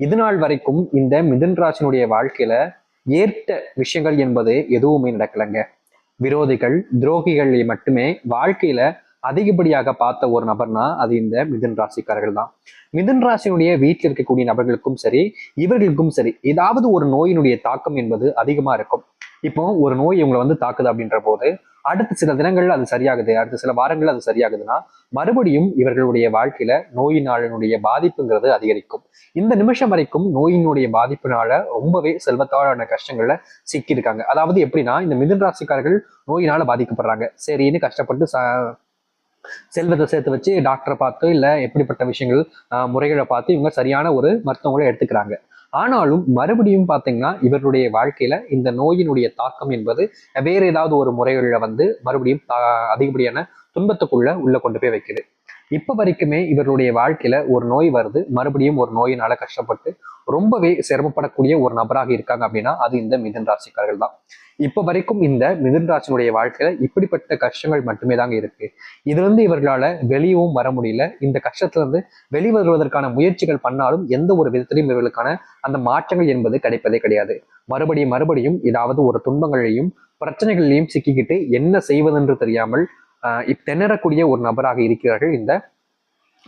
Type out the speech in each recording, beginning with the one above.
இது நாள் வரைக்கும் இந்த மிதுன் ராசினுடைய வாழ்க்கையில ஏற்ற விஷயங்கள் என்பது எதுவுமே நடக்கலைங்க. விரோதிகள் துரோகிகளை மட்டுமே வாழ்க்கையில அதிகப்படியாக பார்த்த ஒரு நபர்னா அது இந்த மிதுன் ராசிக்காரர்கள் தான். மிதுன் ராசியினுடைய வீட்டில் இருக்கக்கூடிய நபர்களுக்கும் சரி இவர்களுக்கும் சரி ஏதாவது ஒரு நோயினுடைய தாக்கம் என்பது அதிகமா இருக்கும். இப்போ ஒரு நோய் இவங்களை வந்து தாக்குது அப்படின்ற போது அடுத்த சில தினங்கள்ல அது சரியாகுது அடுத்த சில வாரங்கள்ல அது சரியாகுதுன்னா மறுபடியும் இவர்களுடைய வாழ்க்கையில நோயினாளனுடைய பாதிப்புங்கிறது அதிகரிக்கும். இந்த நிமிஷம் வரைக்கும் நோயினுடைய பாதிப்புனால ரொம்பவே செல்வத்தாழான கஷ்டங்கள்ல சிக்கியிருக்காங்க. அதாவது எப்படின்னா இந்த மிதன் ராசிக்காரர்கள் நோயினால பாதிக்கப்படுறாங்க. சரின்னு கஷ்டப்பட்டு ச செல்வத்தை சேர்த்து வச்சு டாக்டரை பார்த்து இல்லை எப்படிப்பட்ட விஷயங்கள் முறைகளை பார்த்து இவங்க சரியான ஒரு மருத்துவங்களை எடுத்துக்கிறாங்க. ஆனாலும் மறுபடியும் பார்த்தீங்கன்னா இவருடைய வாழ்க்கையில இந்த நோயினுடைய தாக்கம் என்பது வேற ஏதாவது ஒரு முறைகளில் வந்து மறுபடியும் தா- அதிகப்படியான துன்பத்துக்குள்ள உள்ள கொண்டு போய் வைக்குது. இப்ப வரைக்குமே இவருடைய வாழ்க்கையில ஒரு நோய் வருது மறுபடியும் ஒரு நோயினால கஷ்டப்பட்டு ரொம்பவே சிரமப்படக்கூடிய ஒரு நபராக இருக்காங்க அப்படின்னா அது இந்த மிதன் ராசிக்காரர்கள் தான். இப்ப வரைக்கும் இந்த மிதுன்ராஜனுடைய வாழ்க்கையில இப்படிப்பட்ட கஷ்டங்கள் மட்டுமே தாங்க இருக்கு. இதுலேருந்து இவர்களால வெளியவும் வர முடியல. இந்த கஷ்டத்துல இருந்து வெளிவருவதற்கான முயற்சிகள் பண்ணாலும் எந்த ஒரு விதத்திலையும் இவர்களுக்கான அந்த மாற்றங்கள் என்பது கிடைப்பதே கிடையாது. மறுபடியும் மறுபடியும் ஏதாவது ஒரு துன்பங்களையும் பிரச்சனைகளையும் சிக்கிக்கிட்டு என்ன செய்வதென்று தெரியாமல் ஆஹ் திணறக்கூடிய ஒரு நபராக இருக்கிறார்கள் இந்த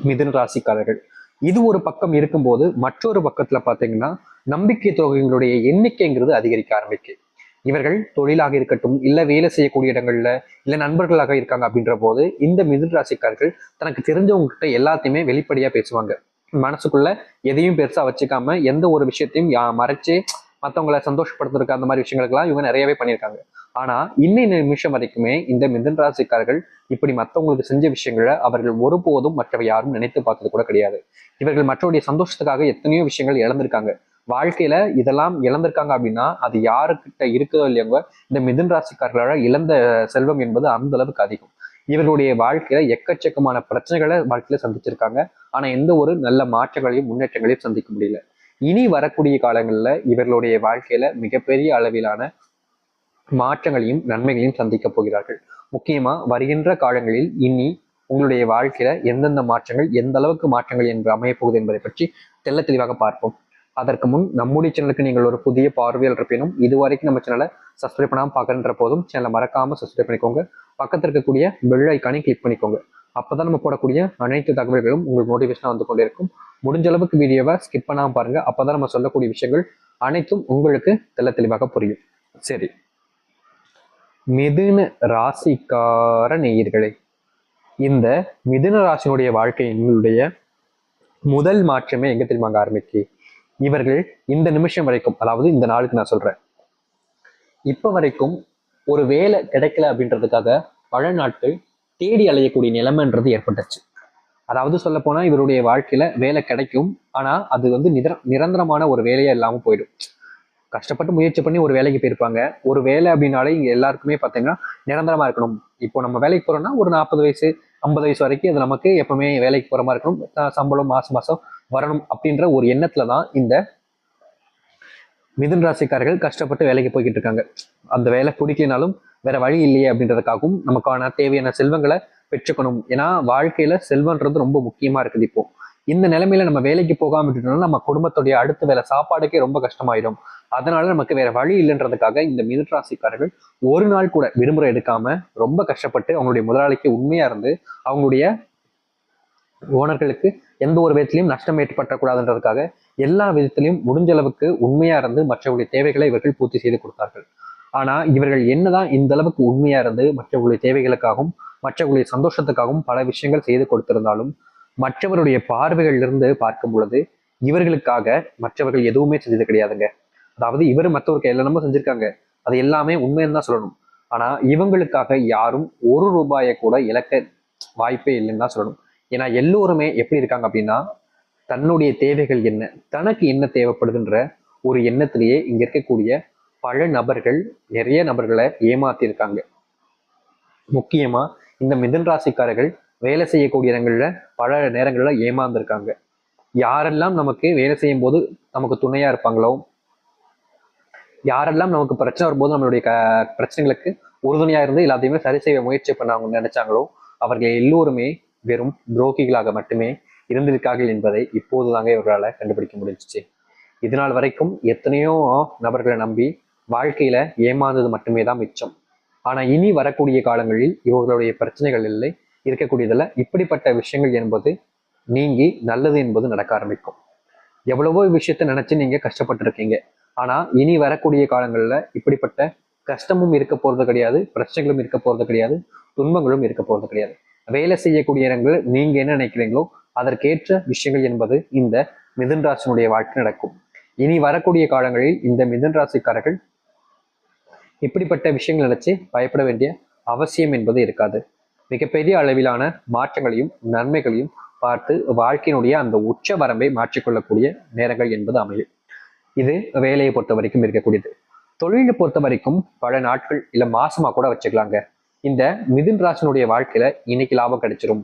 மிதுன ராசிக்காரர்கள். இது ஒரு பக்கம் இருக்கும்போது மற்றொரு பக்கத்துல பாத்தீங்கன்னா நம்பிக்கை தொகைகளுடைய எண்ணிக்கைங்கிறது அதிகரிக்க ஆரம்பிக்கு. இவர்கள் தொழிலாக இருக்கட்டும் இல்ல வேலை செய்யக்கூடிய இடங்கள்ல இல்ல நண்பர்களாக இருக்காங்க அப்படின்ற போது இந்த மிதுன் ராசிக்காரர்கள் தனக்கு தெரிஞ்சவங்க கிட்ட எல்லாத்தையுமே வெளிப்படையா பேசுவாங்க. மனசுக்குள்ள எதையும் பெருசா வச்சுக்காம எந்த ஒரு விஷயத்தையும் மறைச்சு மற்றவங்களை சந்தோஷப்படுத்துறதுக்கு அந்த மாதிரி விஷயங்களுக்கெல்லாம் இவங்க நிறையவே பண்ணியிருக்காங்க. ஆனா இன்னை நிமிஷம் வரைக்குமே இந்த மிதுன் ராசிக்காரர்கள் இப்படி மற்றவங்களுக்கு செஞ்ச விஷயங்களை அவர்கள் ஒருபோதும் மற்றவை யாரும் நினைத்து பார்த்தது கூட கிடையாது. இவர்கள் மற்றவருடைய சந்தோஷத்துக்காக எத்தனையோ விஷயங்கள் இழந்திருக்காங்க. வாழ்க்கையில இதெல்லாம் இழந்திருக்காங்க அப்படின்னா அது யாருக்கிட்ட இருக்குதோ இல்லையவங்க இந்த மிதுன் ராசிக்காரர்களால் இழந்த செல்வம் என்பது அந்த அளவுக்கு அதிகம். இவர்களுடைய வாழ்க்கையில எக்கச்சக்கமான பிரச்சனைகளை வாழ்க்கையில சந்திச்சிருக்காங்க. ஆனா எந்த ஒரு நல்ல மாற்றங்களையும் முன்னேற்றங்களையும் சந்திக்க முடியல. இனி வரக்கூடிய காலங்களில் இவர்களுடைய வாழ்க்கையில மிகப்பெரிய அளவிலான மாற்றங்களையும் நன்மைகளையும் சந்திக்க போகிறார்கள். முக்கியமா வருகின்ற காலங்களில் இனி உங்களுடைய வாழ்க்கையில எந்தெந்த மாற்றங்கள் எந்த அளவுக்கு மாற்றங்கள் என்று அமையப்போகுது என்பதை பற்றி தெள்ள தெளிவாக பார்ப்போம். அதற்கு முன் நம்முடைய சேனலுக்கு நீங்கள் ஒரு புதிய பார்வையில் இருப்பினும் இதுவரைக்கும் நம்ம சேனலை சப்ஸ்கிரைப் பண்ணாமல் பார்க்கன்ற போதும் சேனலை மறக்காமல் சப்ஸ்கிரைப் பண்ணிக்கோங்க. பக்கத்தில் இருக்கக்கூடிய பெல் ஐக்கானையும் கிளிக் பண்ணிக்கோங்க. அப்பதான் நம்ம போடக்கூடிய அனைத்து தகவல்களும் உங்களுக்கு நோட்டிஃபிகேஷனாக வந்து கொண்டே இருக்கும் முடிஞ்ச அளவுக்கு வீடியோவை ஸ்கிப் பண்ணாமல் பாருங்கள் அப்பதான் நம்ம சொல்லக்கூடிய விஷயங்கள் அனைத்தும் உங்களுக்கு தெள்ள தெளிவாக புரியும். சரி. மிதுன ராசிக்கார நேயர்களே இந்த மிதுன ராசியினுடைய வாழ்க்கையினுடைய முதல் மாற்றமே எங்கே தெரியுமாங்க ஆரம்பிக்கு? இவர்கள் இந்த நிமிஷம் வரைக்கும் அதாவது இந்த நாளுக்கு நான் சொல்றேன். இப்ப வரைக்கும் ஒரு வேலை கிடைக்கல அப்படின்றதுக்காக பல நாட்கள் தேடி அலையக்கூடிய நிலைமைன்றது ஏற்பட்டுச்சு. அதாவது சொல்ல போனா இவருடைய வாழ்க்கையில வேலை கிடைக்கும் ஆனா அது வந்து நிர நிரந்தரமான ஒரு வேலையா இல்லாம போயிடும். கஷ்டப்பட்டு முயற்சி பண்ணி ஒரு வேலைக்கு போயிருப்பாங்க. ஒரு வேலை அப்படின்னாலே இங்க எல்லாருக்குமே பார்த்தீங்கன்னா நிரந்தரமா இருக்கணும். இப்போ நம்ம வேலைக்கு போறோம்னா ஒரு நாற்பது வயசு ஐம்பது வயசு வரைக்கும் அது நமக்கு எப்பவுமே வேலைக்கு போற மாதிரி இருக்கணும். சம்பளம் மாசம் மாசம் வரணும் அப்படின்ற ஒரு எண்ணத்துல தான் இந்த மிதுன் ராசிக்காரர்கள் கஷ்டப்பட்டு வேலைக்கு போய்கிட்டு இருக்காங்க அந்த வேலை பிடிக்கலனாலும் வேற வழி இல்லையே அப்படின்றதுக்காகவும் நமக்கான தேவையான செல்வங்களை பெற்றுக்கணும். ஏன்னா வாழ்க்கையில செல்வன்றது ரொம்ப முக்கியமா இருக்குது இப்போ. இந்த நிலைமையில நம்ம வேலைக்கு போகாம விட்டுட்டோம்னா நம்ம குடும்பத்துடைய அடுத்த வேலை சாப்பாடுக்கே ரொம்ப கஷ்டமாயிடும். அதனால நமக்கு வேற வழி இல்லைன்றதுக்காக இந்த மிதுன் ராசிக்காரர்கள் ஒரு நாள் கூட விடுமுறை எடுக்காம ரொம்ப கஷ்டப்பட்டு அவங்களுடைய முதலாளிக்கு உண்மையா இருந்து அவங்களுடைய ஓனர்களுக்கு எந்த ஒரு விதத்திலையும் நஷ்டம் ஏற்பட்டக்கூடாதுன்றதுக்காக எல்லா விதத்திலையும் முடிஞ்ச அளவுக்கு உண்மையா இருந்து மற்றவர்களுடைய தேவைகளை இவர்கள் பூர்த்தி செய்து கொடுத்தார்கள். ஆனா இவர்கள் என்னதான் இந்த அளவுக்கு உண்மையா இருந்து மற்றவர்களுடைய தேவைகளுக்காகவும் மற்றவர்களுடைய சந்தோஷத்துக்காகவும் பல விஷயங்கள் செய்து கொடுத்திருந்தாலும் மற்றவருடைய பார்வைகளிலிருந்து பார்க்கும் பொழுது இவர்களுக்காக மற்றவர்கள் எதுவுமே செஞ்சது கிடையாதுங்க. அதாவது இவர் மற்றவருக்கு எல்லாமே செஞ்சிருக்காங்க. அது எல்லாமே உண்மைன்னு தான் சொல்லணும். ஆனா இவங்களுக்காக யாரும் ஒரு ரூபாயை கூட இழக்க வாய்ப்பே இல்லைன்னு தான் சொல்லணும். ஏன்னா எல்லோருமே எப்படி இருக்காங்க அப்படின்னா தன்னுடைய தேவைகள் என்ன தனக்கு என்ன தேவைப்படுதுன்ற ஒரு எண்ணத்திலேயே இங்க இருக்கக்கூடிய பல நபர்கள் நிறைய நபர்களை ஏமாத்திருக்காங்க முக்கியமா இந்த மிதன் ராசிக்காரர்கள் வேலை செய்யக்கூடிய இடங்கள்ல பல நேரங்கள்ல ஏமாந்துருக்காங்க. யாரெல்லாம் நமக்கு வேலை செய்யும் போது நமக்கு துணையா இருப்பாங்களோ யாரெல்லாம் நமக்கு பிரச்சனை வரும்போது நம்மளுடைய க பிரச்சனைகளுக்கு உறுதுணையா இருந்து எல்லாத்தையுமே சரி செய்ய முயற்சி பண்ண அவங்க நினைச்சாங்களோ அவர்கள் எல்லோருமே வெறும் துரோகிகளாக மட்டுமே இருந்திருக்கார்கள் என்பதை இப்போது தாங்க இவர்களால் கண்டுபிடிக்க முடிஞ்சிச்சு. இதனால் வரைக்கும் எத்தனையோ நபர்களை நம்பி வாழ்க்கையில ஏமாந்தது மட்டுமே தான் மிச்சம். ஆனா இனி வரக்கூடிய காலங்களில் இவர்களுடைய பிரச்சனைகள் இல்லை இருக்கக்கூடியதில் இப்படிப்பட்ட விஷயங்கள் என்பது நீங்கி நல்லது என்பது நடக்க ஆரம்பிக்கும். எவ்வளவோ விஷயத்த நினைச்சு நீங்க கஷ்டப்பட்டிருக்கீங்க. ஆனா இனி வரக்கூடிய காலங்கள்ல இப்படிப்பட்ட கஷ்டமும் இருக்க போறது கிடையாது பிரச்சனைகளும் இருக்க போறது கிடையாது துன்பங்களும் இருக்க போறது கிடையாது. வேலை செய்யக்கூடிய இடங்கள் நீங்க என்ன நினைக்கிறீங்களோ அதற்கேற்ற விஷயங்கள் என்பது இந்த மிதுன் ராசினுடைய வாழ்க்கை நடக்கும். இனி வரக்கூடிய காலங்களில் இந்த மிதுன் ராசிக்காரர்கள் இப்படிப்பட்ட விஷயங்கள் நினைச்சு பயப்பட வேண்டிய அவசியம் என்பது இருக்காது. மிகப்பெரிய அளவிலான மாற்றங்களையும் நன்மைகளையும் பார்த்து வாழ்க்கையினுடைய அந்த உச்ச வரம்பை மாற்றிக்கொள்ளக்கூடிய நேரங்கள் என்பது அமையும். இது வேலையை பொறுத்த வரைக்கும் இருக்கக்கூடியது. தொழிலை பொறுத்த வரைக்கும் பல நாட்கள் இல்ல மாசமா கூட வச்சுக்கலாங்க. இந்த மிதுன் ராசினுடைய வாழ்க்கையில இன்னைக்கு லாபம் கிடைச்சிரும்.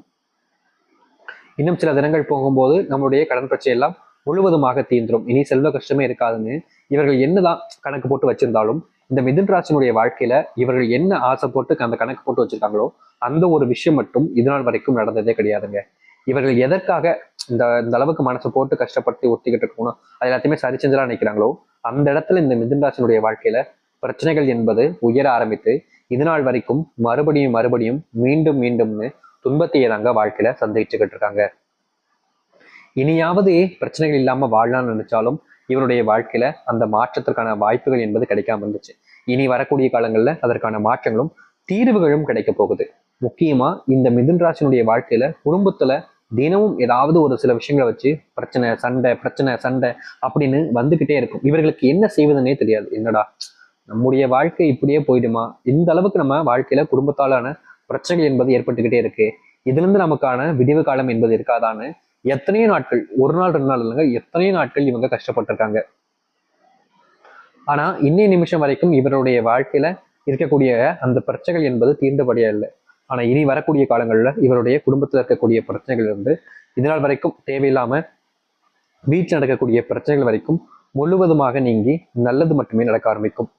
இன்னும் சில தினங்கள் போகும்போது நம்மளுடைய கடன் பிரச்சனை எல்லாம் முழுவதுமாக தீந்துரும் இனி செல்வ கஷ்டமே இருக்காதுன்னு இவர்கள் என்னதான் கணக்கு போட்டு வச்சிருந்தாலும் இந்த மிதுன் ராசினுடைய வாழ்க்கையில இவர்கள் என்ன ஆசை போட்டு அந்த கணக்கு போட்டு வச்சிருக்காங்களோ அந்த ஒரு விஷயம் மட்டும் இது நாள் வரைக்கும் நடந்ததே கிடையாதுங்க. இவர்கள் எதற்காக இந்த இந்த அளவுக்கு மனசை போட்டு கஷ்டப்பட்டு ஒத்திக்கிட்டு இருக்கணும் அது எல்லாத்தையுமே சரி செஞ்சலாம் நினைக்கிறாங்களோ அந்த இடத்துல இந்த மிதுன் ராசினுடைய வாழ்க்கையில பிரச்சனைகள் என்பது உயர ஆரம்பித்து இதனால் வரைக்கும் மறுபடியும் மறுபடியும் மீண்டும் மீண்டும்னு துன்பத்தையே தாங்க வாழ்க்கையில சந்திச்சுக்கிட்டு இருக்காங்க இனியாவது பிரச்சனைகள் இல்லாம வாழலாம்னு நினைச்சாலும் இவருடைய வாழ்க்கையில அந்த மாற்றத்திற்கான வாய்ப்புகள் என்பது கிடைக்காம இருந்துச்சு. இனி வரக்கூடிய காலங்கள்ல அதற்கான மாற்றங்களும் தீர்வுகளும் கிடைக்க போகுது. முக்கியமா இந்த மிதுன் ராசினுடைய வாழ்க்கையில குடும்பத்துல தினமும் ஏதாவது ஒரு சில விஷயங்களை வச்சு பிரச்சனை சண்டை பிரச்சனை சண்டை அப்படின்னு வந்துகிட்டே இருக்கும். இவர்களுக்கு என்ன செய்வதுன்னே தெரியாது. என்னடா நம்முடைய வாழ்க்கை இப்படியே போயிடுமா? இந்த அளவுக்கு நம்ம வாழ்க்கையில குடும்பத்தாலான பிரச்சனைகள் என்பது ஏற்பட்டுக்கிட்டே இருக்கு. இதுல இருந்து நமக்கான விடிவு காலம் என்பது இருக்காதான்னு எத்தனையோ நாட்கள் ஒரு நாள் ரெண்டு நாள் இல்லைங்க எத்தனையோ நாட்கள் இவங்க கஷ்டப்பட்டிருக்காங்க. ஆனா இன்னைய நிமிஷம் வரைக்கும் இவருடைய வாழ்க்கையில இருக்கக்கூடிய அந்த பிரச்சனைகள் என்பது தீர்ந்தபடியா இல்லை. ஆனா இனி வரக்கூடிய காலங்கள்ல இவருடைய குடும்பத்துல இருக்கக்கூடிய பிரச்சனைகள் இருந்து இதனால் வரைக்கும் தேவையில்லாம வீட்டில் நடக்கக்கூடிய பிரச்சனைகள் வரைக்கும் முழுவதுமாக நீங்கி நல்லது மட்டுமே நடக்க ஆரம்பிக்கும்.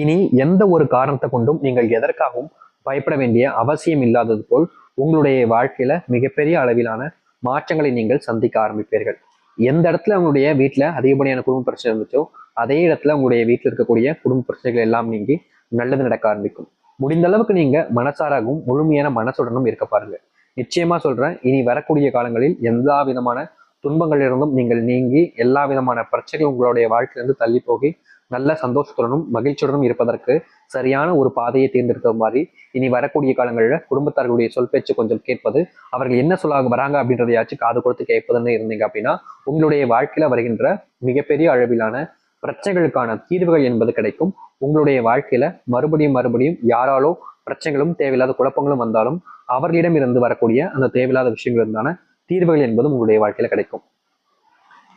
இனி எந்த ஒரு காரணத்தை கொண்டும் நீங்கள் எதற்காகவும் பயப்பட வேண்டிய அவசியம் இல்லாதது போல் உங்களுடைய வாழ்க்கையில மிகப்பெரிய அளவிலான மாற்றங்களை நீங்கள் சந்திக்க ஆரம்பிப்பீர்கள். எந்த இடத்துல உங்களுடைய வீட்டில் அதிகப்படியான குடும்ப பிரச்சனை இருந்துச்சோ அதே இடத்துல உங்களுடைய வீட்டில் இருக்கக்கூடிய குடும்ப பிரச்சனைகள் எல்லாம் நீங்கி நல்லது நடக்க ஆரம்பிக்கும். முடிந்த அளவுக்கு நீங்க மனசாராகவும் முழுமையான மனசுடனும் இருக்க பாருங்க. நிச்சயமா சொல்றேன் இனி வரக்கூடிய காலங்களில் எல்லா விதமான துன்பங்களிலிருந்தும் நீங்கள் நீங்கி எல்லா விதமான பிரச்சனைகளும் உங்களுடைய வாழ்க்கையிலிருந்து தள்ளி போகி நல்ல சந்தோஷத்துடனும் மகிழ்ச்சியுடனும் இருப்பதற்கு சரியான ஒரு பாதையை தேர்ந்தெடுத்த மாதிரி இனி வரக்கூடிய காலங்களில் குடும்பத்தார்களுடைய சொல் பேச்சு கொஞ்சம் கேட்பது அவர்கள் என்ன சொல்ல வராங்க அப்படின்றதையாச்சும் காது கொடுத்து கேட்பதுன்னு இருந்தீங்க அப்படின்னா உங்களுடைய வாழ்க்கையில வருகின்ற மிகப்பெரிய அளவிலான பிரச்சனைகளுக்கான தீர்வுகள் என்பது கிடைக்கும். உங்களுடைய வாழ்க்கையில மறுபடியும் மறுபடியும் யாராலோ பிரச்சனைகளும் தேவையில்லாத குழப்பங்களும் வந்தாலும் அவர்களிடம் இருந்து வரக்கூடிய அந்த தேவையில்லாத விஷயங்கள் இருந்தான தீர்வுகள் என்பதும் உங்களுடைய வாழ்க்கையில கிடைக்கும்.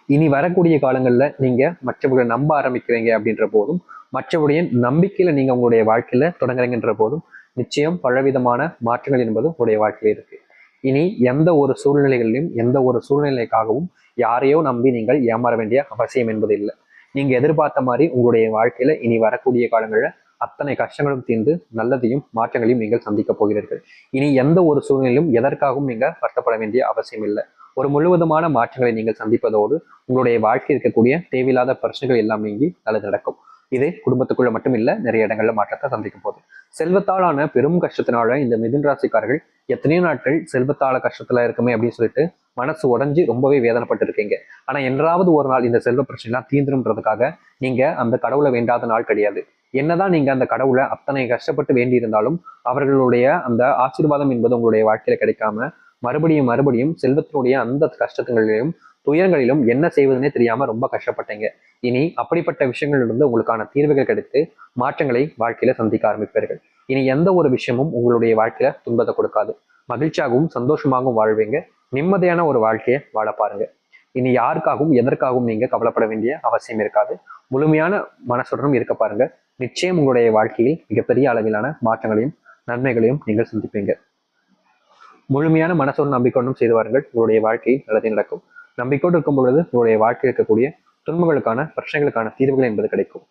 இனி வரக்கூடிய காலங்களில் நீங்கள் மற்றவர்களை நம்ப ஆரம்பிக்கிறீங்க அப்படின்ற போதும் மற்றவருடைய நம்பிக்கையில் நீங்கள் உங்களுடைய வாழ்க்கையில் தொடங்குறீங்கன்ற போதும் நிச்சயம் பலவிதமான மாற்றங்கள் என்பது உங்களுடைய வாழ்க்கையில் இருக்குது இனி எந்த ஒரு சூழ்நிலைகளிலும் எந்த ஒரு சூழ்நிலைக்காகவும் யாரையோ நம்பி நீங்கள் ஏமாற வேண்டிய அவசியம் என்பது இல்லை. நீங்கள் எதிர்பார்த்த மாதிரி உங்களுடைய வாழ்க்கையில் இனி வரக்கூடிய காலங்களில் அத்தனை கஷ்டங்களும் தீர்ந்து நல்லதையும் மாற்றங்களையும் நீங்கள் சந்திக்க போகிறீர்கள். இனி எந்த ஒரு சூழ்நிலையிலும் எதற்காகவும் நீங்கள் வருத்தப்பட வேண்டிய அவசியம் இல்லை. ஒரு முழுவதுமான மாற்றங்களை நீங்கள் சந்திப்பதோடு உங்களுடைய வாழ்க்கை இருக்கக்கூடிய தேவையில்லாத பிரச்சனைகள் எல்லாம் நீங்கி நல்லது நடக்கும். இது குடும்பத்துக்குள்ள மட்டும் இல்ல நிறைய இடங்கள்ல மாற்றத்தை சந்திக்கும் போது. செல்வத்தாலான பெரும் கஷ்டத்தினால இந்த மிதுன் ராசிக்காரர்கள் எத்தனையோ நாட்கள் செல்வத்தால கஷ்டத்துல இருக்குமே அப்படின்னு சொல்லிட்டு மனசு உடஞ்சி ரொம்பவே வேதனைப்பட்டு இருக்கீங்க ஆனா என்றாவது ஒரு நாள் இந்த செல்வ பிரச்சனைலாம் தீந்துருன்றதுக்காக நீங்க அந்த கடவுளை வேண்டாத நாள் கிடையாது. என்னதான் நீங்க அந்த கடவுளை அத்தனை கஷ்டப்பட்டு வேண்டி இருந்தாலும் அவர்களுடைய அந்த ஆசீர்வாதம் என்பது உங்களுடைய வாழ்க்கையில கிடைக்காம மறுபடியும் மறுபடியும் செல்வத்தினுடைய அந்த கஷ்டங்களிலும் துயரங்களிலும் என்ன செய்வதுனே தெரியாம ரொம்ப கஷ்டப்பட்டீங்க. இனி அப்படிப்பட்ட விஷயங்களிலிருந்து உங்களுக்கான தீர்வுகள் கிடைத்து மாற்றங்களை வாழ்க்கையில சந்திக்க ஆரம்பிப்பீர்கள். இனி எந்த ஒரு விஷயமும் உங்களுடைய வாழ்க்கையில துன்பத்தை கொடுக்காது. மகிழ்ச்சியாகவும் சந்தோஷமாகவும் வாழ்வீங்க. நிம்மதியான ஒரு வாழ்க்கையை வாழ பாருங்க. இனி யாருக்காகவும் எதற்காகவும் நீங்க கவலைப்பட வேண்டிய அவசியம் இருக்காது. முழுமையான மனசுடனும் இருக்க பாருங்க. நிச்சயம் உங்களுடைய வாழ்க்கையில் மிகப்பெரிய அளவிலான மாற்றங்களையும் நன்மைகளையும் நீங்கள் சந்திப்பீங்க. முழுமையான மனசோடு நம்பிக்கொண்டும் செய்து வாருங்கள். உங்களுடைய வாழ்க்கையில் நல்லதே நடக்கும். நம்பிக்கையோடு இருக்கும் பொழுது உங்களுடைய வாழ்க்கையில் இருக்கக்கூடிய துன்பங்களுக்கான பிரச்சனைகளுக்கான தீர்வுகள் என்பது கிடைக்கும்.